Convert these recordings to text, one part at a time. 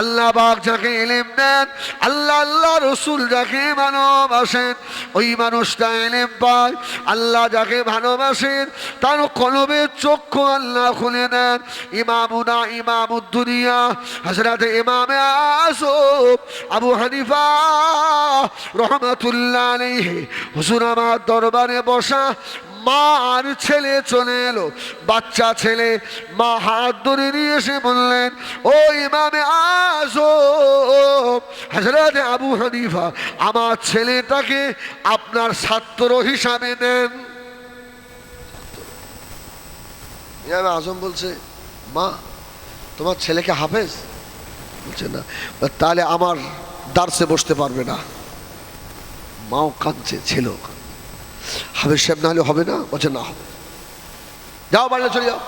আল্লাহ বাক যাকে এলেম দেন, আল্লাহ আল্লাহ রসুল যাকে ভালোবাসেন, ওই মানুষটা এলেম পায়। আল্লাহ যাকে ভালোবাসেন, তার কলবের চক্ষু আল্লাহ খুলে দেন। ইমামুনা ইমামুদ্দুনিয়া হজরত ইমামে আসব আবু হানিফা রহমতুল্লাহ হুজুর আমার দরবারে বসা মা আর ছেলে চলে এলো। বাচ্চা ছেলে মা হাত ধরে নিয়ে এসে বললেন, ও ইমামে আসো হজরত আবু হানিফা, আমার ছেলেটাকে আপনার ছাত্র হিসাবে ইমামে আজম বলছে, মা, তোমার ছেলেকে হাফেজ? বলছে, না, তাহলে আমার দার্সে বসতে পারবে না। মাও কাঁদছে, ছেলেও কাঁদছে। হাফেজ সাহেব না হলে হবে না? বলছে না হবে। যাও বাড়লে চলে যাও।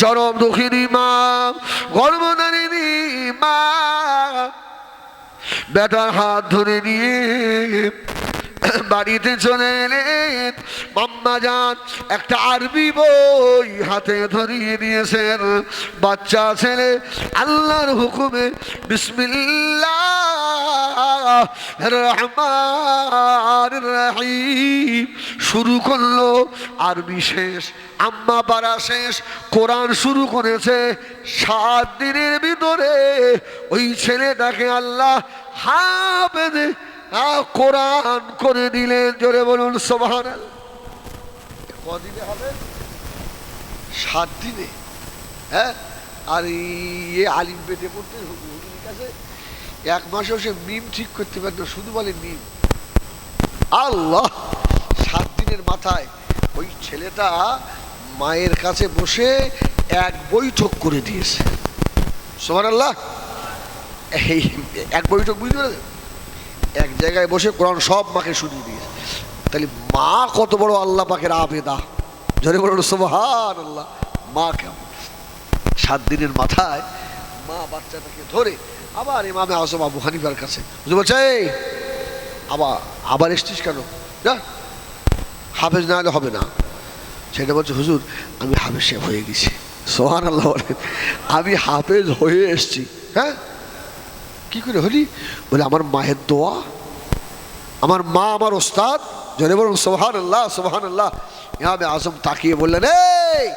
জনম দুঃখিনী মা গর্ভধারিণী মা, বেটার হাত ধরে নিয়ে বাড়িতে চলে এলেন মাম্মা যান, একটা আরবি বই হাতে ধরিয়ে দিয়েছেন বাচ্চা ছেলে, আল্লাহর হুকুমে বিসমিল্লাহ রহমান রাহিম শুরু করল আরবি শেষ, আম্মা পাড়া শেষ, কোরআন শুরু করেছে সাত দিনের ভিতরে। ওই ছেলেটাকে আল্লাহ হাফেজে কোরআন করে দিলেন। জোরে বলুন সোভান কদিনে হবে? সাত দিনে। হ্যাঁ? আর এই আলিম পেটে পড়তে হুজুরের কাছে এক মাসেও সে মিম ঠিক করতে পারে না, শুধু বলে মিম। আল্লাহ, সাত দিনের মাথায় ওই ছেলেটা মায়ের কাছে বসে এক বৈঠক করে দিয়েছে। সোমান আল্লাহ এই এক বৈঠক বুঝতে পারলেন এক জায়গায় বসে কোরআন সব মাকে শুনিয়ে দিয়েছে। তাহলে মা কত বড় আল্লাহ পাকের আবেদা। জনে বড় সোহান আল্লাহ মা কেমন? সাত দিনের মাথায় মা বাচ্চাটাকে ধরে আবার ইমামে আসম আবু হানিফার কাছে। বুঝতে বলছে "এই, আবার আবার এসছিস কেন? যা হাফেজ না হলে হবে না। সেটা বলছে হুজুর আমি হাফেজ সাহেব হয়ে গেছি। সোহান আল্লাহ বলেন আমি হাফেজ হয়ে এসছি। হ্যাঁ? কি করে হলি? বলে আমার মায়ের দোয়া আমার মা আমার ওস্তাদ। জনে বলুন সোহান আল্লাহ সোহান আল্লাহ ইমামে আজম তাকিয়ে বললেন এই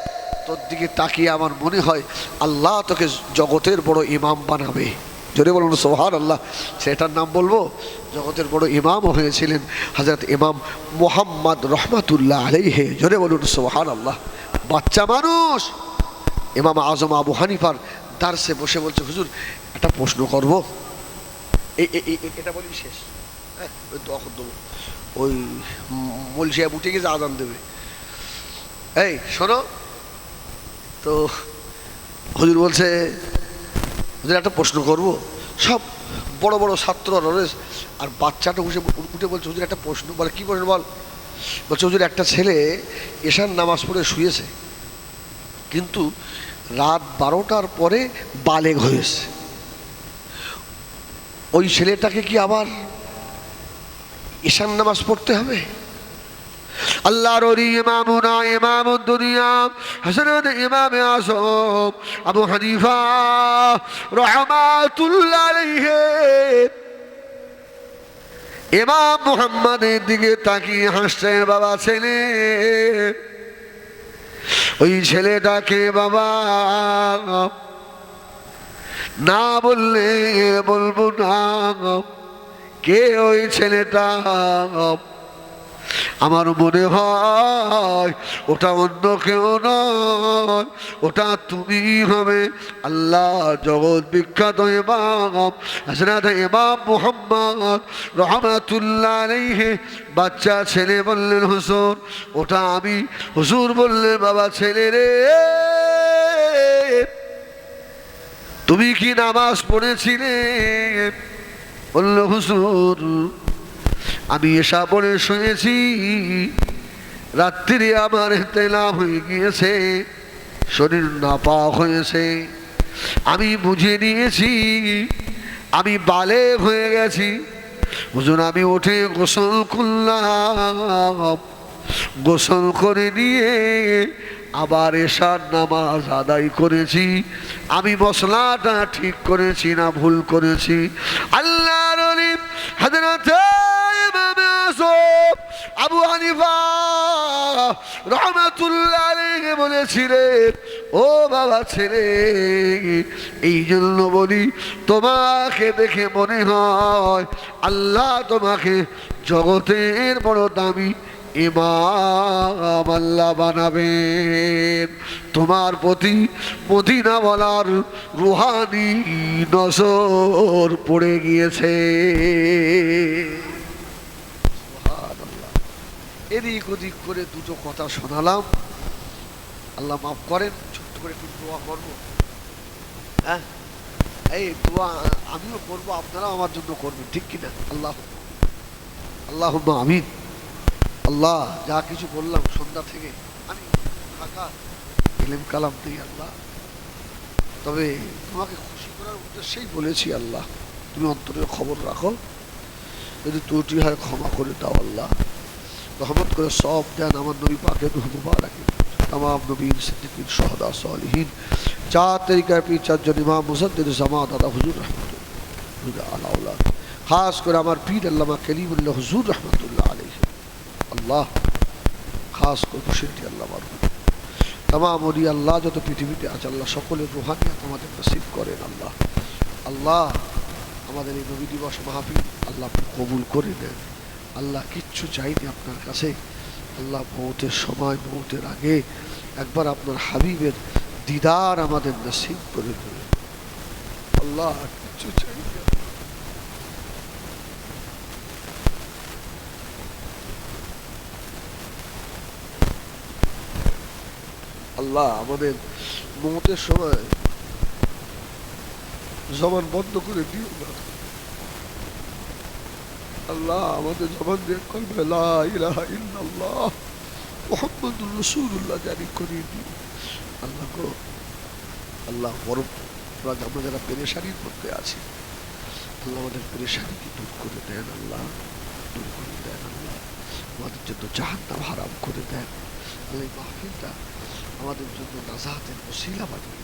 তোর দিকে তাকিয়ে আমার মনে হয় আল্লাহ তোকে জগতের বড় ইমাম বানাবে। জোরে বলুন সোহার আল্লাহ সেটার নাম বলব, জগতের বড় ইমামও হয়েছিলেন হজরত ইমাম মোহাম্মদ রহমাতুল্লাহ আলাইহে। জোরে বলুন সোহার আল্লাহ বাচ্চা মানুষ। ইমাম আজম আবু হানিফার দার্সে বসে বলছে, হুজুর, একটা প্রশ্ন করব। এটা বলি শেষ। হ্যাঁ ওই দেবো। ওই মল সাহেব উঠে গেছে আদান দেবে। এই, শোনো তো হুজুর বলছে, হুজুর, একটা প্রশ্ন করব। সব বড় বড় ছাত্ররা রয়েছে, আর বাচ্চাটা উঠে উঠে বলছে, হুজুর, একটা প্রশ্ন, বলে, কী প্রশ্ন, বল? বলছে, হুজুর, একটা ছেলে এশার নামাজ পড়ে শুয়েছে, কিন্তু রাত বারোটার পরে বালেগ হয়েছে। ওই ছেলেটাকে কি আবার ঈশান নামাজ পড়তে হবে? আল্লাহর ওলি ইমামুনা, ইমামুদ দুনিয়া। হযরত ইমামে আযম আবু হানিফা রাহমাতুল্লাহ আলাইহি। ইমাম মুহাম্মাদের দিকে তাকিয়ে হাসছে, বাবা ছেলে। ওই ছেলেটাকে বাবা, না বললে বলব না। কে ওই ছেলেটা? আমার মনে হয় ওটা অন্য কেউ নয়। ওটা তুমি হবে আল্লাহ জগৎ বিখ্যাত ইমাম হজরত ইমাম মুহাম্মদ রহমাতুল্লাহ বাচ্চা ছেলে বললেন হুসুর ওটা আমি হুসুর বললেন, বাবা ছেলে রে। তুমি কি নামাজ পড়েছিলে? বলল, হুজুর আমি এসা পরে শুয়েছি। রাত্রি আমার তেলা হয়ে গিয়েছে, শরীর নাপাক হয়েছে। আমি বুঝে নিয়েছি, আমি বালে হয়ে গেছি। বুঝুন আমি উঠে গোসল করলাম। গোসল করে নিয়ে আবার এশার নামাজ আদায় করেছি। আমি মশলাটা ঠিক করেছি না ভুল করেছি। আল্লাহ আবু ও বাবা ছেলে, এই জন্য বলি, তোমাকে দেখে আল্লাহ তোমাকে জগতের বড় দামি ইমাম আল্লাহ বানাবেন তোমার প্রতি মদিনা বলার রুহানি নজর পড়ে গিয়েছে। এদিক ওদিক করে দুটো কথা শোনালাম। আল্লাহ মাফ করেন, ছোট্ট করে একটু দোয়া করব। হ্যাঁ? এই দোয়া আমিও করব, আপনারাও আমার জন্য করবেন, ঠিক কিনা? আল্লাহ আল্লাহ আমিন। আল্লাহ, যা কিছু বললাম সন্ধ্যা থেকে আমি ফাঁকা, এলেম কালাম নেই আল্লাহ। তবে তোমাকে খুশি করার উদ্দেশ্যেই বলেছি আল্লাহ, তুমি অন্তরের খবর রাখো। যদি ত্রুটি হয় ক্ষমা করে দাও আল্লাহ। রহমত করে সব দেন আমার নবী পাকে মুবারকে, তমাম নবীন সিদ্দিকিন সহদা সালহীন। চার তরিকার পীর চারজন ইমাম মুসদ্দিন জামা দাদা হুজুর রহমতুল্লাহ আলাউল্লাহ খাস করে আমার পীর আল্লামা কলিমুল্লাহ হুজুর রহমতুল্লাহ আলহ আল্লাহ, খাস করে খুশিটি আল্লাহ মারুন তামাম অলি আল্লাহ যত পৃথিবীতে আছে, আল্লাহ সকলের রুহানিয়াত আমাদের নসিব করেন আল্লাহ। আল্লাহ, আমাদের এই নবী দিবস মাহফিল আল্লাহ কবুল করে দেন আল্লাহ কিচ্ছু চাইনি আপনার কাছে। আল্লাহ মৌতের সময় মৌতের আগে একবার আপনার হাবিবের দিদার আমাদের নসিব করে দেবেন আল্লাহ কিচ্ছু চাই আল্লাহ আমাদের মৌতের সময় জবান বন্ধ করে দিও না। আল্লাহ আমাদের জবান দিয়ে কলবে লা ইলাহা রাসূলুল্লাহ জারি করে দিও। আল্লাহ গো, আল্লাহ বড় আমরা যারা পেরেশানির মধ্যে আছি, আল্লাহ আমাদের পেরেশানিকে দূর করে দেন আল্লাহ, দূর করে দেন আল্লাহ। আমাদের জন্য জাহান্নাম হারাম করে দেন। আল্লাহ মাহফিলটা আমাদের জন্য নাজাহাতের ওসিলা বানিয়ে দেন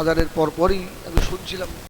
আজানের পরপরই আমি শুনছিলাম।